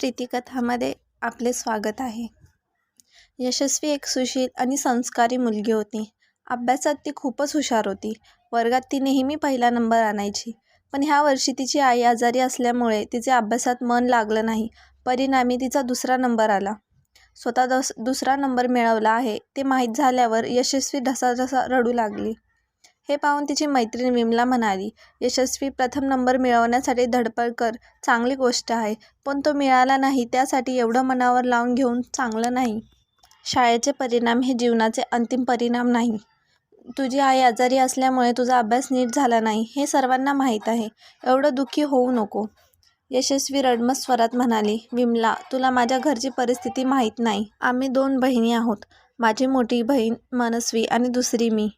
प्रीतिकथामध्ये आपले स्वागत आहे. यशस्वी एक सुशील आणि संस्कारी मुलगी होती. अभ्यासात ती खूपच हुशार होती. वर्गात ती नेहमी पहिला नंबर आणायची. पण ह्या वर्षी तिची आई आजारी असल्यामुळे तिचे अभ्यासात मन लागलं नाही. परिणामी तिचा दुसरा नंबर आला. स्वतः दस दुसरा नंबर मिळवला आहे. ते माहीत झाल्यावर यशस्वी ढसाढसा रडू लागली. हे पाहून तिची मैत्रीण विमला म्हणाली यशस्वी प्रथम नंबर मिळवण्यासाठी धडपड कर चांगली गोष्ट आहे पण तो मिळाला नाही त्यासाठी एवढं मनावर लावून घेऊन चांगलं नाही. शाळेचे परिणाम हे जीवनाचे अंतिम परिणाम नाही. तुझी आई आजारी असल्यामुळे तुझा अभ्यास नीट झाला नाही हे सर्वांना माहीत आहे. एवढं दुःखी होऊ नको. यशस्वी रडमत स्वरात म्हणाली विमला तुला माझ्या घरची परिस्थिती माहीत नाही. आम्ही दोन बहिणी आहोत. माझी मोठी बहीण मनस्वी आणि दुसरी मी.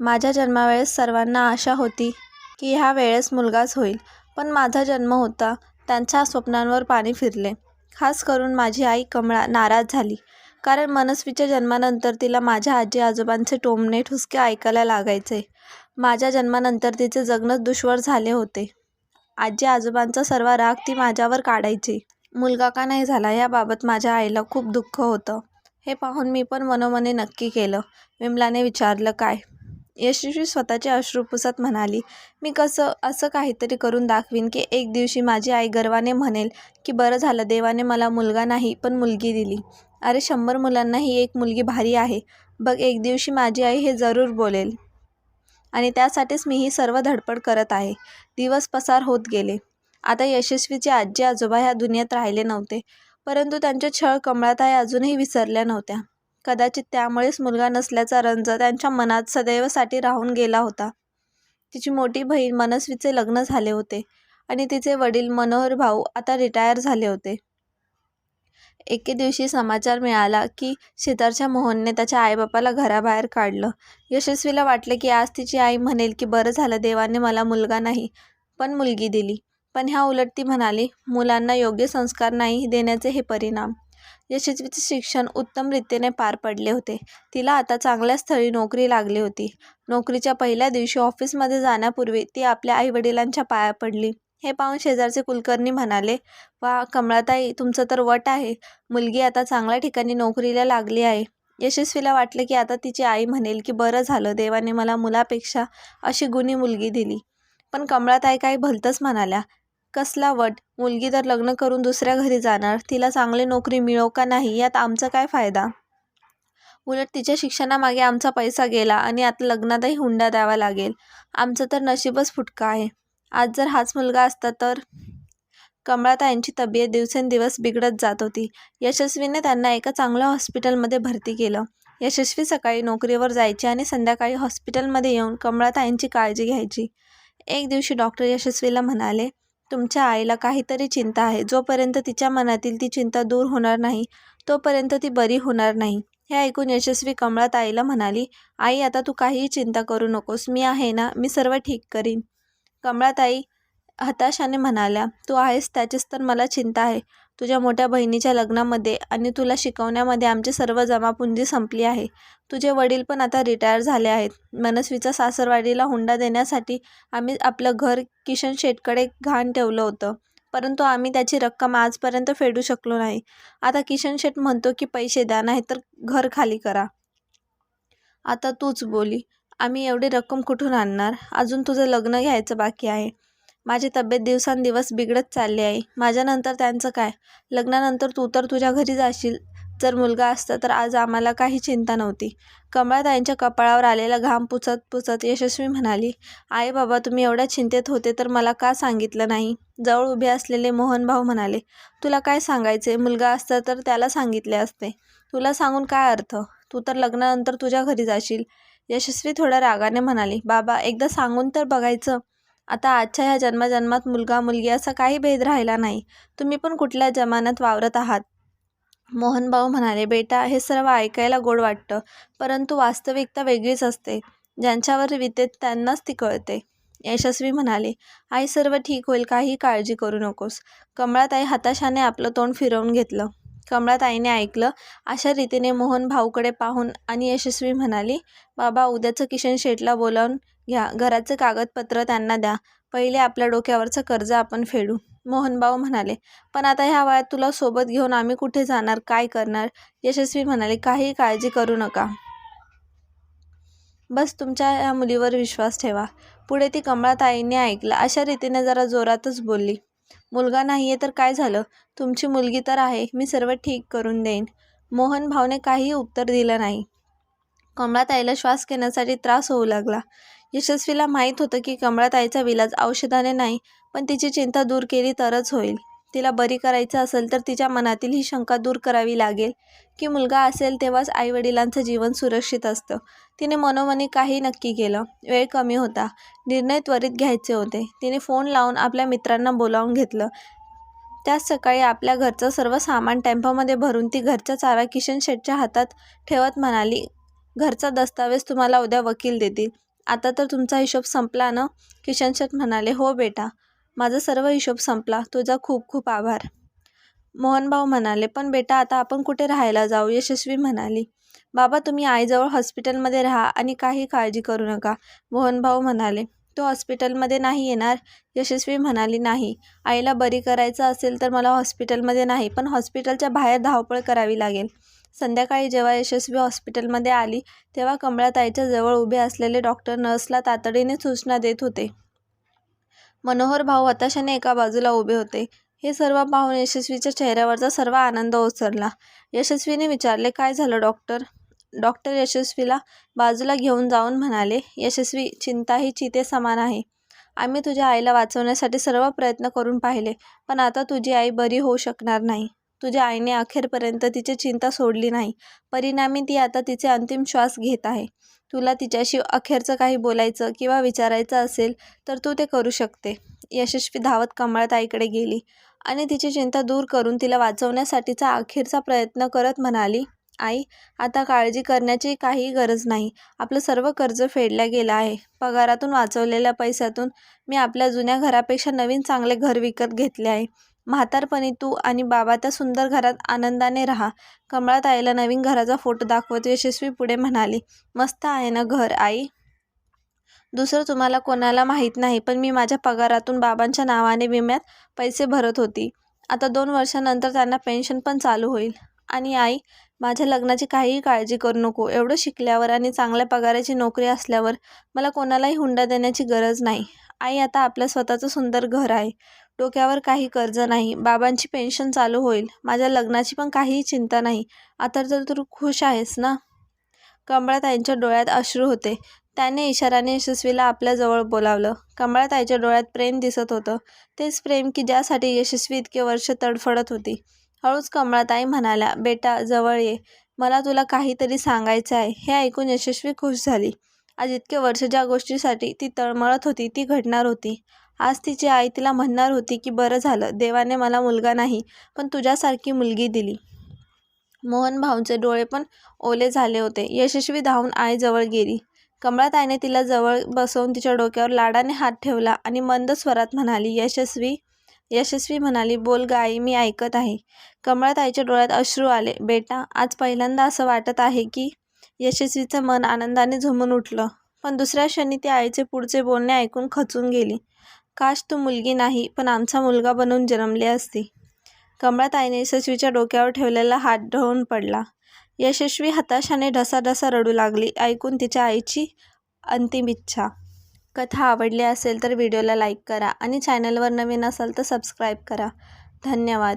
माझ्या जन्मावेळेस सर्वांना आशा होती की ह्या वेळेस मुलगाच होईल. पण माझा जन्म होता. त्यांच्या स्वप्नांवर पाणी फिरले. खास करून माझी आई कमळा नाराज झाली. कारण मनस्वीच्या जन्मानंतर तिला माझ्या आजी आजोबांचे टोमणे ठुसके ऐकायला लागायचे. माझ्या जन्मानंतर तिचे जगणंच दुष्वर झाले होते. आजी आजोबांचा सर्व राग ती माझ्यावर काढायची. मुलगा का नाही झाला याबाबत माझ्या आईला खूप दुःख होतं. हे पाहून मी पण मनोमने नक्की केलं. विमलाने विचारलं काय? यशस्वी स्वतःचे अश्रू पुसत म्हणाली मी कसं असं काहीतरी करून दाखवीन की एक दिवशी माझी आई गर्वाने म्हणेल की बरं झालं देवाने मला मुलगा नाही पण मुलगी दिली. अरे शंभर मुलांना ही एक मुलगी भारी आहे. बघ एक दिवशी माझी आई हे जरूर बोलेल. आणि त्यासाठीच मी ही सर्व धडपड करत आहे. दिवस पसार होत गेले. आता यशस्वीचे आजी आजोबा ह्या दुनियेत राहिले नव्हते. परंतु त्यांच्या छळ कमळाताई अजूनही विसरल्या नव्हत्या. कदाचित त्यामुळेच मुलगा नसल्याचा रंज त्यांच्या मनात सदैवसाठी राहून गेला होता. तिची मोठी बहीण मनस्वीचे लग्न झाले होते आणि तिचे वडील मनोहर भाऊ आता रिटायर झाले होते. एके दिवशी समाचार मिळाला की शेजारच्या मोहनने त्याच्या आईबापाला घराबाहेर काढलं. यशस्वीला वाटलं की आज तिची आई म्हणेल की बरं झालं देवाने मला मुलगा नाही पण मुलगी दिली. पण ह्या उलट ती म्हणाली मुलांना योग्य संस्कार नाही देण्याचे हे परिणाम. यशस्वीचे शिक्षण उत्तम रीतीने पार पडले होते. तिला आता चांगल्या स्थळी नोकरी लागली होती. नोकरीच्या पहिल्या दिवशी ऑफिसमध्ये जाण्यापूर्वी ती आपल्या आईवडिलांच्या पाया पडली. हे पाहून शेजारचे कुलकर्णी म्हणाले वा कमळाताई तुमचं तर वट आहे. मुलगी आता चांगल्या ठिकाणी नोकरीला लागली आहे. यशस्वीला वाटलं की आता तिची आई म्हणेल की बरं झालं देवाने मला मुलापेक्षा अशी गुणी मुलगी दिली. पण कमळाताई काही भलतंच म्हणाल्या कसला वट? मुलगी तर लग्न करून दुसऱ्या घरी जाणार. तिला चांगली नोकरी मिळो का नाही? यात आमचा काय फायदा? उलट तिच्या शिक्षणामागे आमचा पैसा गेला आणि आता लग्नातही हुंडा द्यावा लागेल. आमचं तर नशीबच फुटका आहे. आज जर हाच मुलगा असता तर? कमळाताईंची तब्येत दिवसेंदिवस बिघडत जात होती. यशस्वीने त्यांना एका चांगल्या हॉस्पिटलमध्ये भरती केलं. यशस्वी सकाळी नोकरीवर जायची आणि संध्याकाळी हॉस्पिटलमध्ये येऊन कमळाताईंची काळजी घ्यायची. एक दिवशी डॉक्टर यशस्वीला म्हणाले तुमच्या आईला काहीतरी चिंता आहे. जोपर्यंत तिच्या मनातील ती चिंता दूर होणार नाही तोपर्यंत ती बरी होणार नाही. हे ऐकून यशस्वी कमळात आईला म्हणाली आई आता तू काहीही चिंता करू नकोस. मी आहे ना मी सर्व ठीक करीन. कमळाताई हताशाने म्हणाल्या तू आहेस त्याचीच तर मला चिंता आहे. तुझ्या मोठ्या बहिणीच्या लग्नामध्ये आणि तुला शिकवण्यामध्ये आमची सर्व जमापुंजी संपली आहे. तुझे वडील पण आता रिटायर झाले आहेत. मनस्वीचा सासरवाडीला हुंडा देण्यासाठी आम्ही आपलं घर किशन शेटकडे घाण ठेवलं होतं. परंतु आम्ही त्याची रक्कम आजपर्यंत फेडू शकलो नाही. आता किशन शेट म्हणतो की पैसे द्या नाही तर घर खाली करा. आता तूच बोली. आम्ही एवढी रक्कम कुठून आणणार? अजून तुझं लग्न घ्यायचं बाकी आहे. माझी तब्येत दिवसांदिवस बिघडत चालली आहे. माझ्यानंतर त्यांचं काय? लग्नानंतर तू तर तुझ्या घरी जाशील जर मुलगा असता तर आज आम्हाला काही चिंता नव्हती. कमळाताईंच्या कपाळावर आलेला घाम पुसत पुसत यशस्वी म्हणाली आई बाबा तुम्ही एवढ्या चिंतेत होते तर मला का सांगितलं नाही? जवळ उभे असलेले मोहनभाऊ म्हणाले तुला काय सांगायचे मुलगा असता तर त्याला सांगितले असते. तुला सांगून काय अर्थ? तू तर लग्नानंतर तुझ्या घरी जाशील यशस्वी थोड्या रागाने म्हणाली बाबा एकदा सांगून तर बघायचं. आता आजच्या ह्या जन्मजन्मात मुलगा मुलगी असा काही भेद राहिला नाही. तुम्ही पण कुठल्या जमान्यात वावरत आहात? मोहनभाऊ म्हणाले बेटा हे सर्व ऐकायला गोड वाटतं परंतु वास्तविकता वेगळीच असते. ज्यांच्यावर वितेत त्यांनाच ती कळते. यशस्वी म्हणाले आई सर्व ठीक होईल काही काळजी करू नकोस. कमळाताई हताशाने आपलं तोंड फिरवून घेतलं. कमळाताईने ऐकलं अशा रीतीने मोहन भाऊकडे पाहून आणि यशस्वी म्हणाली बाबा उद्याचं किशन शेटला बोलावून घ्या घराचे कागदपत्र त्यांना द्या. पहिले आपल्या डोक्यावरचं कर्ज आपण फेडू. मोहनभाऊ म्हणाले पण आता ह्या वयात तुला सोबत घेऊन आम्ही कुठे जाणार काय करणार? यशस्वी म्हणाले काही काळजी करू नका. बस तुमच्या या मुलीवर विश्वास ठेवा. पुढे ती कमळाताईंनी ऐकलं. अशा रीतीने जरा जोरातच बोलली. मुलगा नाही आहे तर काय झालं? तुमची मुलगी तर आहे. मी सर्व ठीक करून देईन. मोहन भावने काहीही उत्तर दिलं नाही. कमळाताईला श्वास घेण्यासाठी त्रास होऊ लागला. यशस्वीला माहीत होतं की कमळाताईचा विलाज औषधाने नाही पण तिची चिंता दूर केली तरच होईल. तिला बरी करायचं असेल तर तिच्या मनातील ही शंका दूर करावी लागेल. की मुलगा असेल तेव्हाच आईवडिलांचं जीवन सुरक्षित असतं. तिने मनोमनी काही नक्की केलं. वेळ कमी होता. निर्णय त्वरित घ्यायचे होते. तिने फोन लावून आपल्या मित्रांना बोलावून घेतलं. त्याच सकाळी आपल्या घरचं सर्व सामान टेम्पोमध्ये भरून ती घरचा चारा किशन शेटच्या हातात ठेवत म्हणाली घरचा दस्तावेज तुम्हाला उद्या वकील देतील. आता तर तुमचा हिशोब संपला ना? किशन म्हणाले हो बेटा माझा सर्व हिशोब संपला. तुझा खूप खूप आभार. मोहनभाऊ म्हणाले पण बेटा आता आपण कुठे राहायला जाऊ? यशस्वी म्हणाली बाबा तुम्ही आईजवळ हॉस्पिटलमध्ये राहा आणि काही काळजी करू नका. मोहनभाऊ म्हणाले तो हॉस्पिटलमध्ये नाही येणार? यशस्वी म्हणाली नाही. आईला बरी करायचं असेल तर मला हॉस्पिटलमध्ये नाही पण हॉस्पिटलच्या बाहेर धावपळ करावी लागेल. संध्याकाळी जेव्हा यशस्वी हॉस्पिटलमध्ये आली तेव्हा कमळाताईच्या जवळ उभे असलेले डॉक्टर नर्सला तातडीने सूचना देत होते. मनोहर भाऊ हताशाने एका बाजूला उभे होते. हे सर्व पाहून यशस्वीच्या चेहऱ्यावरचा सर्व आनंद ओसरला. यशस्वीने विचारले काय झालं डॉक्टर? डॉक्टर यशस्वीला बाजूला घेऊन जाऊन म्हणाले यशस्वी चिंता ही चिते समान आहे. आम्ही तुझ्या आईला वाचवण्यासाठी सर्व प्रयत्न करून पाहिले पण आता तुझी आई बरी होऊ शकणार नाही. तुझ्या आईने अखेरपर्यंत तिची चिंता सोडली नाही. परिणामी ती आता तिचे अंतिम श्वास घेत आहे. तुला तिच्याशी अखेरचं काही बोलायचं किंवा विचारायचं असेल तर तू ते करू शकते. यशस्वी धावत कमळताईकडे गेली. आणि तिची चिंता दूर करून तिला वाचवण्यासाठीचा अखेरचा प्रयत्न करत म्हणाली आई आता काळजी करण्याची काही गरज नाही. आपलं सर्व कर्ज फेडल्या गेलं आहे. पगारातून वाचवलेल्या पैशातून मी आपल्या जुन्या घरापेक्षा नवीन चांगले घर विकत घेतले आहे. म्हातारपणी तू आणि बाबा त्या सुंदर घरात आनंदाने राहा. कमळात आईला नवीन घराचा फोटो दाखवत यशस्वी पुढे म्हणाली मस्त आहे ना घर आई? दुसरं तुम्हाला कोणाला माहीत नाही पण मी माझ्या पगारातून बाबांच्या नावाने विम्यात पैसे भरत होती. आता दोन वर्षानंतर त्यांना पेन्शन पण चालू होईल. आणि आई माझ्या लग्नाची काहीही काळजी करू नको. एवढं शिकल्यावर आणि चांगल्या पगाराची नोकरी असल्यावर मला कोणालाही हुंडा देण्याची गरज नाही. आई आता आपलं स्वतःचं सुंदर घर आहे. डोक्यावर काही कर्ज नाही. बाबांची पेन्शन चालू होईल. माझ्या लग्नाची पण काहीही चिंता नाही. आता तर तू खुश आहेस ना? कमळाताईंच्या डोळ्यात अश्रू होते. त्याने इशाराने यशस्वीला आपल्याजवळ बोलावलं. कमळाताईच्या डोळ्यात प्रेम दिसत होतं. तेच प्रेम की ज्यासाठी यशस्वी इतके वर्ष तडफडत होती. हळूच कमळाताई म्हणाल्या बेटा जवळ ये. मला तुला काहीतरी सांगायचं आहे. हे ऐकून यशस्वी खुश झाली. आज इतके वर्ष ज्या गोष्टीसाठी ती तळमळत होती ती घडणार होती. आज तिची आई तिला म्हणणार होती की बरं झालं देवाने मला मुलगा नाही पण तुझ्यासारखी मुलगी दिली. मोहन भाऊंचे डोळे पण ओले झाले होते. यशस्वी धावून आईजवळ गेली. कमळाताईने तिला जवळ बसवून तिच्या डोक्यावर लाडाने हात ठेवला आणि मंद स्वरात म्हणाली यशस्वी यशस्वी म्हणाली बोल गाई मी ऐकत आहे. कमळाताईच्या डोळ्यात अश्रू आले. बेटा आज पहिल्यांदा असं वाटत आहे की यशस्वीचं मन आनंदाने झुमून उठलं पण दुसऱ्या क्षणी ती आईचे पुढचे बोलणे ऐकून खचून गेली. काश तू मुलगी नाही पण आमचा मुलगा बनून जन्मली असती. कमळाताईने यशस्वीच्या डोक्यावर ठेवलेला हात ढळून पडला. यशस्वी हताशाने ढसाढसा रडू लागली. ऐकून तिच्या आईची अंतिम इच्छा. कथा आवडली असेल तर व्हिडिओला लाईक करा आणि चॅनलवर नवीन असाल तर सबस्क्राईब करा. धन्यवाद.